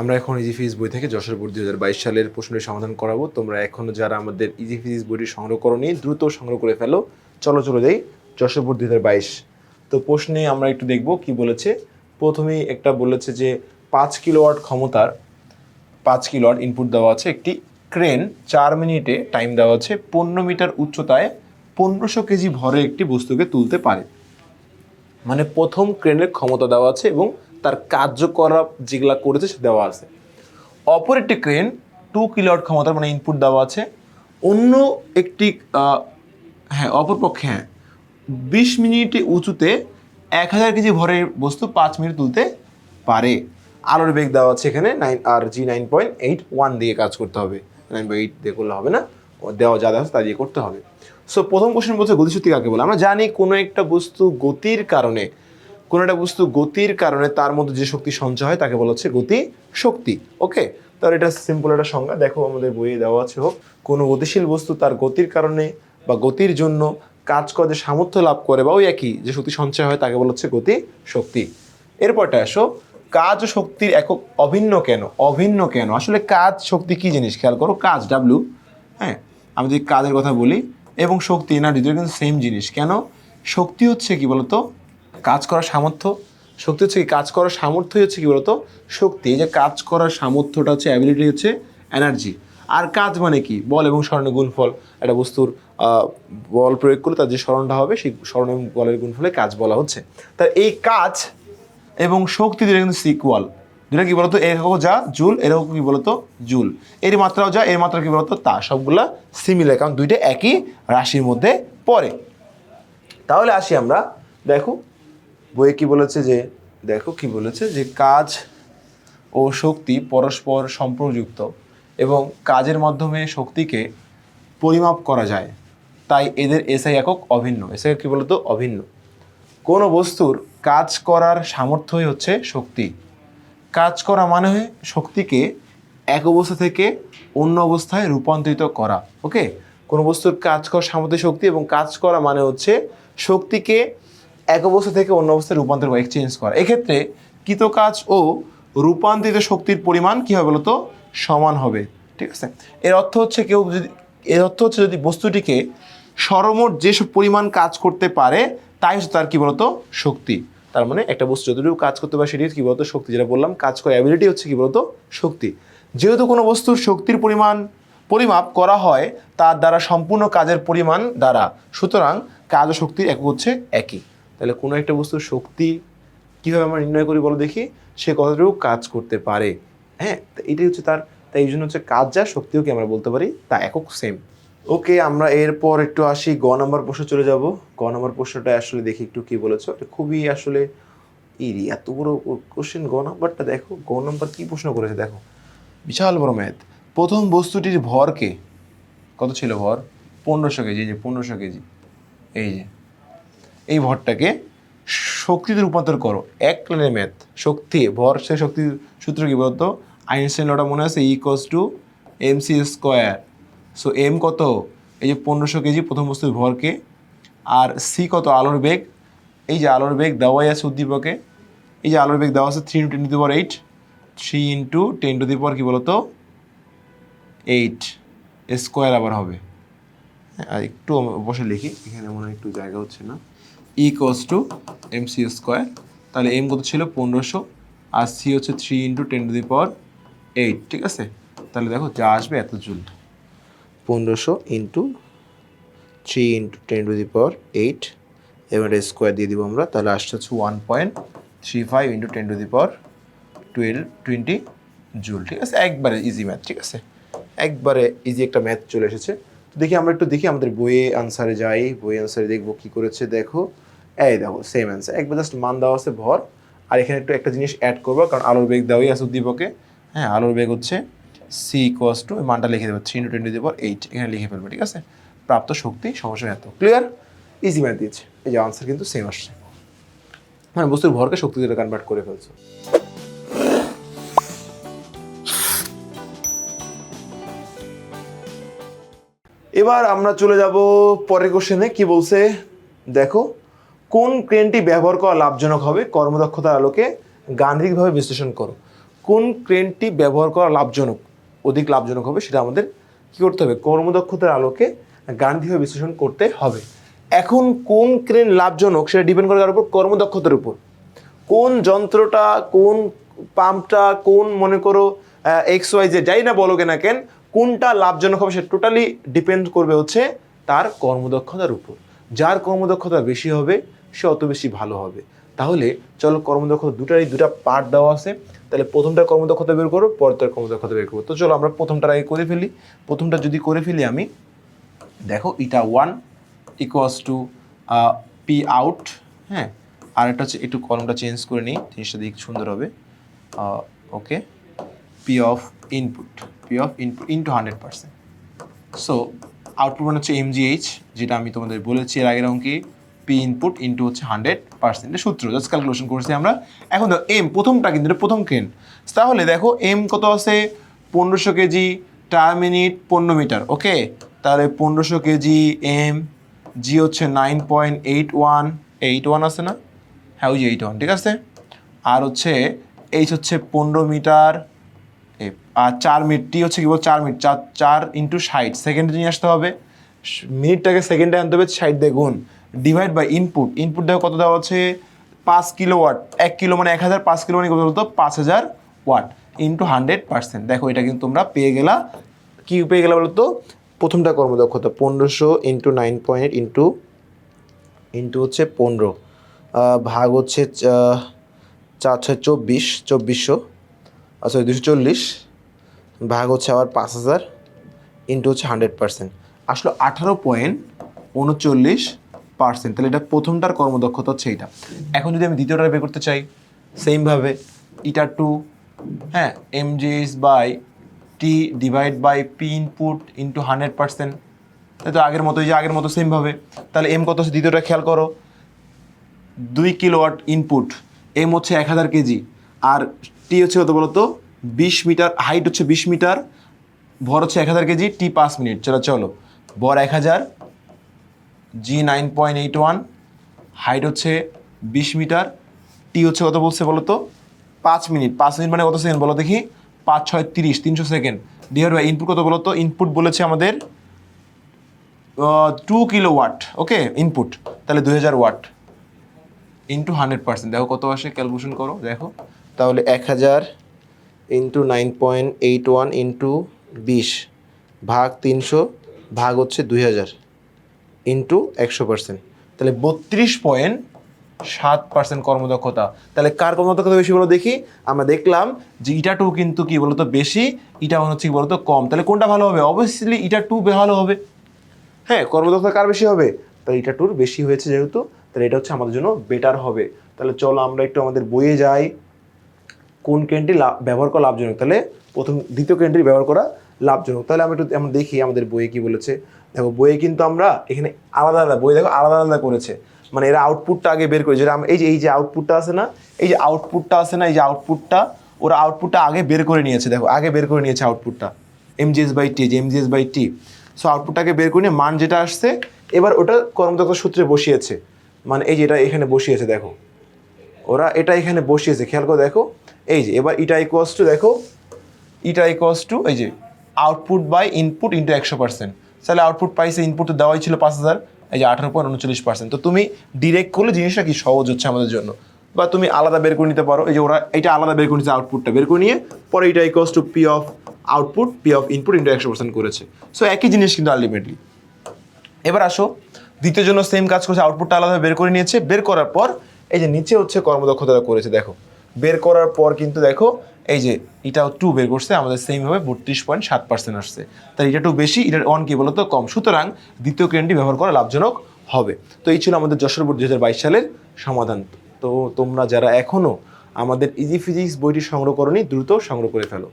আমরা এখন easy physics বই থেকে যশোর বোর্ড দুই হাজার বাইশ সালের প্রশ্নের সমাধান করাবো। তোমরা এখনও যারা আমাদের ইজি ফিজিক্স বইটি সংগ্রহ করনি, দ্রুত সংগ্রহ করে ফেলো। চলো চলো যাই যশোর বোর্ড দুই হাজার বাইশ। তো প্রশ্নে আমরা একটু দেখব কি বলেছে। প্রথমেই একটা বলেছে যে, পাঁচ কিলোওয়াট ক্ষমতার, পাঁচ কিলোওয়াট ইনপুট দেওয়া আছে একটি ক্রেন চার মিনিটে টাইম দেওয়া আছে, পনেরো মিটার উচ্চতায় পনেরোশো কেজি ভরে একটি বস্তুকে তুলতে পারে। মানে প্রথম ক্রেনের ক্ষমতা দেওয়া আছে এবং তার কার্যকলাপ যেগুলো করেছে সে দেওয়া আছে। অপর একটি ক্রেন টু কিলোয়াট ক্ষমতার মানে ইনপুট দেওয়া আছে। অন্য একটি হ্যাঁ অপরপক্ষে হ্যাঁ বিশ মিনিটে উঁচুতে এক হাজার কেজি ভরের বস্তু পাঁচ মিনিট তুলতে পারে। আলোর বেগ দেওয়া আছে এখানে নাইন আর g nine point eight one দিয়ে কাজ করতে হবে। নাইন পয়েন্ট এইট দিয়ে করলে হবে না দেওয়া যা দেওয়া তা দিয়ে করতে হবে। সো প্রথম কোশ্চেন বলছে গতিশক্তি কাকে বলে? আমরা জানি কোনো একটা বস্তু গতির কারণে কোনো একটা বস্তু গতির কারণে তার মধ্যে যে শক্তি সঞ্চয় হয় তাকে বলা হচ্ছে গতি শক্তি। ওকে তাহলে এটা সিম্পল একটা সংজ্ঞা। দেখো আমাদের বইয়ে দেওয়া আছে, হোক, কোনো গতিশীল বস্তু তার গতির কারণে বা গতির জন্য কাজ করতে সামর্থ্য লাভ করে বা ওই একই, যে শক্তি সঞ্চয় হয় তাকে বলা হচ্ছে গতি শক্তি। এরপরটা আসো, কাজ ও শক্তির একক অভিন্ন কেন? অভিন্ন কেন? আসলে কাজ, শক্তি কি জিনিস? খেয়াল করো, কাজ ডাব্লু হ্যাঁ? আমি যদি কাজের কথা বলি, এবং শক্তি এনার্জি দুটো কিন্তু সেম জিনিস। কেন? শক্তি হচ্ছে কি বলতো? কাজ করার সামর্থ্য, শক্তি হচ্ছে কি, কাজ করার সামর্থ্যই হচ্ছে কি বলতো, শক্তি। এই যে কাজ করার সামর্থ্যটা হচ্ছে অ্যাবিলিটি হচ্ছে এনার্জি আর কাজ মানে কি? বল এবং স্মরণের গুণফল। একটা বস্তুর বল প্রয়োগ করলে তার যে স্মরণটা হবে, সেই স্মরণ এবং বলের গুণফলে কাজ বলা হচ্ছে। তা এই কাজ এবং শক্তি দুটো কিন্তু সিকুয়াল দুটো কি বলতো? এর একক যা, জুল। এর একক কি বলতো? জুল। এর মাত্রাও যা, এর মাত্রা কি বলতো? তা। সবগুলা সিমিলার কারণ দুইটা একই রাশির মধ্যে পড়ে। তাহলে আসি আমরা, দেখো বইয়ে কি বলেছে যে, দেখো কি বলেছে যে, কাজ ও শক্তি পরস্পর সম্পর্কযুক্ত এবং কাজের মাধ্যমে শক্তিকে পরিমাপ করা যায়। তাই এদের এসআই একক অভিন্ন। এসআই কি বলতো? অভিন্ন। কোনো বস্তুর কাজ করার সামর্থ্যই হচ্ছে শক্তি। কাজ করা মানে শক্তিকে এক অবস্থা থেকে অন্য অবস্থায় রূপান্তরিত করা, ওকে? কোনো বস্তুর কাজ করার সামর্থ্য শক্তি এবং কাজ করা মানে হচ্ছে শক্তিকে এক অবস্থা থেকে অন্য অবস্থায় রূপান্তর করা এক্সচেঞ্জ করা। এক্ষেত্রে কৃত কাজ ও রূপান্তরিত শক্তির পরিমাণ কী হবে বলতো? সমান হবে। ঠিক আছে? এর অর্থ হচ্ছে কেউ যদি, এর অর্থ হচ্ছে যদি বস্তুটিকে সরমোট যেসব পরিমাণ কাজ করতে পারে, তাই হচ্ছে তার কী বলতো? শক্তি। তার মানে একটা বস্তু যতটুকু কাজ করতে পারে সেটি কি বলতো? শক্তি। যেটা বললাম, কাজ করার অ্যাবিলিটি হচ্ছে কী বলতো? শক্তি। যেহেতু কোনো বস্তুর শক্তির পরিমাণ, পরিমাপ করা হয়, তার দ্বারা সম্পূর্ণ কাজের পরিমাণ দ্বারা। সুতরাং কাজ ও শক্তির একক হচ্ছে একই। তাহলে কোনো একটা বস্তুর শক্তি কীভাবে আমরা নির্ণয় করি বলো দেখি? সে কতটুকু কাজ করতে পারে। হ্যাঁ তো এটাই হচ্ছে তার, তাই এই জন্য হচ্ছে কাজ যা শক্তিও কি আমরা বলতে পারি, তা একক সেম ওকে আমরা এরপর একটু আসি, গ নম্বর প্রশ্ন চলে যাব। গ নম্বর প্রশ্নটা আসলে দেখি একটু কি বলেছ। এটা খুবই আসলে ইরি এত বড় কোশ্চেন গ নম্বরটা দেখো। গ নম্বর কী প্রশ্ন করেছে দেখো। বিশাল বড় ম্যাথ প্রথম বস্তুটির ভরকে কত ছিল ভর? পনেরোশো কেজি, এই যে পনেরোশো কেজি, এই যে। এই ভরটাকে শক্তিতে রূপান্তর করো। এক লাইনের ম্যাথ। শক্তি ভর সে শক্তির সূত্র কি বলতো? আইনস্টাইন লটা মনে আছে? Equals to m c square so m কত? এই যে পনেরোশো কেজি প্রথম বস্তুর ভরকে। আর সি কত? আলোর বেগ। এই যে আলোর বেগ দেওয়াই আছে উদ্দীপকে। এই যে আলোর বেগ দেওয়া আছে three into ten to the power eight three into ten to the power কী বলতো? এইট স্কোয়ার আবার হবে। হ্যাঁ, আর একটু বসে লিখি। এখানে মনে হয় একটু জায়গা হচ্ছে না। E equals to m c square তাহলে এম কত ছিল? পনেরোশো। আর সি হচ্ছে three into ten to the power eight ঠিক আছে? তাহলে দেখো, যা আসবে এত জুল। পনেরোশো into three into ten to the power eight এবার স্কোয়ার দিয়ে দিব আমরা। তাহলে আসছে হচ্ছে one point three five into ten to the power twelve twenty joule, ঠিক আছে? একবারে ইজি ম্যাথ ঠিক আছে? একবারে ইজি একটা ম্যাথ চলে এসেছে। দেখি, আমরা একটু দেখি আমাদের বইয়ে আনসারে যাই। বইয়ে আনসারে দেখব কি করেছে, দেখো। এই দেখো সেম অ্যান্সার একবার জাস্ট মান দেওয়া আছে ভর। আর এখানে একটু একটা জিনিস অ্যাড করব, কারণ আলোর বেগ দেওয়াই আছে উদ্দীপকে। হ্যাঁ আলোর বেগ হচ্ছে সি কস টু মানটা লিখে দেবো থ্রি ইন্টু টোয়েন্টি দেবো এইট এখানে লিখে ফেলব, ঠিক আছে? প্রাপ্ত শক্তি, সমস্যা এত। ক্লিয়ার ইজি ম্যাথ দিয়েছে। এই যে আনসার কিন্তু সেম আসছে। মানে বস্তুর ভরকে শক্তি শক্তিতে কনভার্ট করে ফেলছো। এবার আমরা চলে যাব পরের কোশ্চেনে কি বলছে? দেখো, কোন ক্রেনটি ব্যবহার করা লাভজনক হবে? কর্মদক্ষতার আলোকে গাণিতিকভাবে বিশ্লেষণ করো। কোন ক্রেনটি ব্যবহার করা লাভজনক, অধিক লাভজনক হবে সেটা আমাদের কী করতে হবে? কর্মদক্ষতার আলোকে গাণিতিকভাবে বিশ্লেষণ করতে হবে। এখন কোন ক্রেন লাভজনক সেটা ডিপেন্ড করে কার উপর? কর্মদক্ষতার উপর। কোন যন্ত্রটা, কোন পাম্পটা কোন, মনে করো এক্স ওয়াই যে যাই না বলো না কেন কোনটা লাভজনক হবে সেটা টোটালি ডিপেন্ড করবে হচ্ছে তার কর্মদক্ষতার উপর। যার কর্মদক্ষতা বেশি হবে, সে অত বেশি ভালো হবে। তাহলে চলো কর্মদক্ষতা দুটারই দুটা পার্ট দেওয়া আছে। তাহলে প্রথমটা কর্মদক্ষতা বের করো পরটার কর্মদক্ষতা বের করব তো চলো আমরা প্রথমটার আগে করে ফেলি। প্রথমটা যদি করে ফেলি আমি, দেখো eta one equals to P out হ্যাঁ? আর একটা হচ্ছে একটু কলমটা চেঞ্জ করে নিই, জিনিসটা দিক সুন্দর হবে। Okay P of input P of input into hundred percent so output মানে হচ্ছে এমজিএইচ যেটা আমি তোমাদের বলেছি এর আগের অঙ্কে পি ইনপুট ইনটু হচ্ছে হান্ড্রেড পার্সেন্ট সূত্র জাস্ট ক্যালকুলেশন করেছি আমরা। এখন দেখো এম প্রথমটা কিন্তু প্রথম কেন? তাহলে দেখো এম কত আছে? পনেরোশো কেজি, টার মিনিট পনেরো মিটার ওকে তাহলে পনেরোশো কেজি এম জি হচ্ছে nine point eight one eight one আছে না? হ্যাঁ ওই এইট ওয়ান ঠিক আছে? আর হচ্ছে এইচ হচ্ছে পনেরো মিটার আর চার মিনিট টি হচ্ছে কি বল, চার মিনিট, চার চার ইন্টু ষাট। সেকেন্ডে নিয়ে আসতে হবে। মিনিটটাকে সেকেন্ডে আনতে হবে, ষাট দিয়ে গুণ। ডিভাইড বাই ইনপুট ইনপুট দেখো কত দেওয়া হচ্ছে? পাঁচ কিলো ওয়াট এক কিলো মানে এক হাজার, পাঁচ কিলো মানে কত বলতো? পাঁচ হাজার ওয়াট ইন্টু হান্ড্রেড পার্সেন্ট দেখো, এটা কিন্তু তোমরা পেয়ে গেলা। কি পেয়ে গেলা বলতো? প্রথমটা কর্মদক্ষতা পনেরোশো into nine point into into হচ্ছে পনেরো। ভাগ হচ্ছে চার, ছয়, চব্বিশ। চব্বিশশো। আচ্ছা দুশো চল্লিশ ভাগ হচ্ছে আবার পাঁচ হাজার ইন্টু হচ্ছে হান্ড্রেড পার্সেন্ট আসলো আঠারো পয়েন্ট উনচল্লিশ পার্সেন্ট তাহলে এটা প্রথমটার কর্মদক্ষতা হচ্ছে এইটা। এখন যদি আমি দ্বিতীয়টা বের করতে চাই সেমভাবে ইটা টু হ্যাঁ m gs by t divide by P input into hundred percent তাই তো আগের মতো যে আগের মতো সেমভাবে তাহলে এম কত হচ্ছে? দ্বিতীয়টা খেয়াল করো। দুই কিলোওয়াট ইনপুট এম হচ্ছে এক হাজার কেজি। আর টি হচ্ছে কত বলতো? বিশ মিটার হাইট হচ্ছে বিশ মিটার, ভর হচ্ছে এক হাজার কেজি, টি পাঁচ মিনিট। চলো চলো। ভর এক হাজার g nine point eight one height হচ্ছে বিশ মিটার টি হচ্ছে কত বলছে বলো তো পাঁচ মিনিট। পাঁচ মিনিট মানে কত সেকেন্ড বলো দেখি? পাঁচ, ছয়, তিরিশ, তিনশো সেকেন্ড। ডিভাইড বাই ইনপুট কত বলো তো ইনপুট বলেছে আমাদের two kilowatt okay input তাহলে দুই হাজার ওয়াট ইন্টু হান্ড্রেড পার্সেন্ট দেখো কত আসে ক্যালকুলেশন করো, দেখো। তাহলে এক হাজার into nine point eight one into বিশ ভাগ তিনশো ভাগ হচ্ছে দুই হাজার ইন্টু একশো পার্সেন্ট তাহলে বত্রিশ পয়েন্ট সাত পার্সেন্ট কর্মদক্ষতা। তাহলে কার কর্মদক্ষতা বেশি বলো দেখি? আমরা দেখলাম যে ইটা টু কিন্তু কি বলতো বেশি, ইটা ওয়ান হচ্ছে কি বলতো কম। তাহলে কোনটা ভালো হবে? অবভিয়াসলি ইটা টু ভালো হবে। হ্যাঁ কর্মদক্ষতা কার বেশি হবে? তাহলে এটা টুর বেশি হয়েছে যেহেতু, তাহলে এটা হচ্ছে আমাদের জন্য বেটার হবে। তাহলে চলো আমরা একটু আমাদের বইয়ে যাই। কোন ক্রেনটি ব্যবহার করা লাভজনক? তাহলে প্রথম দ্বিতীয় ক্রেনটি ব্যবহার করা লাভজনক। তাহলে আমরা একটু আমরা দেখি আমাদের বইয়ে কি বলেছে। দেখো, বইয়ে কিন্তু আমরা এখানে আলাদা আলাদা বই দেখো আলাদা আলাদা করেছে। মানে এরা আউটপুটটা আগে বের করে যেটা আম- এই যে এই যে আউটপুটটা আছে না, এই যে আউটপুটটা আছে না, এই যে আউটপুটটা ওরা আউটপুটটা আগে বের করে নিয়েছে। দেখো, আগে বের করে নিয়েছে আউটপুটটা এমজিএস বাই টি যে এমজিএস বাই টি সো আউটপুটটাকে বের করে নিয়ে মান যেটা আসছে, এবার ওটা কর্মদক্ষ সূত্রে বসিয়েছে। মানে এই যে এটা এখানে বসিয়েছে, দেখো। ওরা এটা এখানে বসিয়েছে। খেয়াল করে দেখো এই যে, এবার ইটা ইকুয়াস টু দেখো ইটা ইকুয়াস টু এই যে আউটপুট বাই ইনপুট ইন্টু একশো পার্সেন্ট তাহলে আউটপুট পাইছে ইনপুট তো দেওয়াই ছিল পাঁচ হাজার, এই যে আঠারো পয়েন্ট উনচল্লিশ পার্সেন্ট তো তুমি ডিরেক্ট করলে জিনিসটা কি সহজ হচ্ছে আমাদের জন্য? বা তুমি আলাদা বের করে নিতে পারো, এই যে ওরা এটা আলাদা বের করে নিচ্ছে আউটপুটটা বের করে নিয়ে, পরে এটা equals to P of output P of input into একশো পার্সেন্ট করেছে। সো একই জিনিস কিন্তু আলটিমেটলি এবার আসো, দ্বিতীয় জন্য সেম কাজ করছে আউটপুটটা আলাদা বের করে নিয়েছে। বের করার পর, এই যে নিচে হচ্ছে কর্মদক্ষতা করেছে, দেখো। বের করার পর কিন্তু দেখো, এই যে এটা টু বের করছে, আমাদের সেমভাবে বত্রিশ পয়েন্ট সাত পার্সেন্ট আসছে। তাই এটা টু বেশি এটা অন কি বলতো? কম। সুতরাং দ্বিতীয় ক্রেনটি ব্যবহার করা লাভজনক হবে। তো এই ছিল আমাদের যশোরপুর দু হাজার বাইশ সালের সমাধান। তো তোমরা যারা এখনও আমাদের ইজি ফিজিক্স বইটি সংগ্রহ করনি, দ্রুত সংগ্রহ করে ফেলো।